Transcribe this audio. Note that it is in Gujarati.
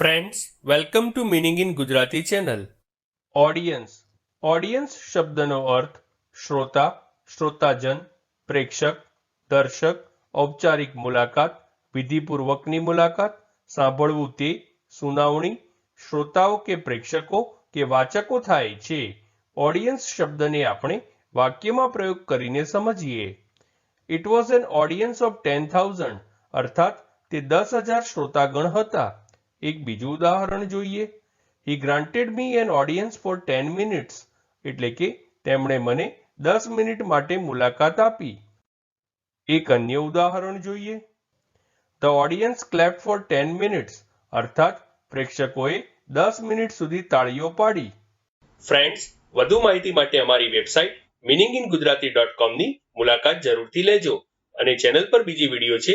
Friends welcome to meaning in Gujarati channel audience audience શબ્દનો અર્થ શ્રોતા શ્રોતાજન પ્રેક્ષક દર્શક ઔપચારિક મુલાકાત વિધિપૂર્વકની મુલાકાત સાંભળવું તે સુનાવણી શ્રોતાઓ કે પ્રેક્ષકો કે વાચકો થાય છે ઓડિયન્સ શબ્દને આપણે વાક્યમાં પ્રયોગ કરીને સમજીએ it was an audience of ten thousand અર્થાત તે દસ હજાર શ્રોતાગણ હતા એક બીજું ઉદાહરણ જોઈએ. He granted me an audience for ten minutes એટલે કે તેમણે મને દસ મિનિટ માટે મુલાકાત આપી. એક અન્ય ઉદાહરણ જોઈએ. The audience clap for ten minutes અર્થાત પ્રેક્ષકોએ દસ મિનિટ સુધી તાળીઓ પાડી. ફ્રેન્ડ્સ વધુ માહિતી માટે અમારી website meaning in Gujarati dot કોમની મુલાકાત જરૂરથી લેજો અને ચેનલ પર બીજી વીડિયો છે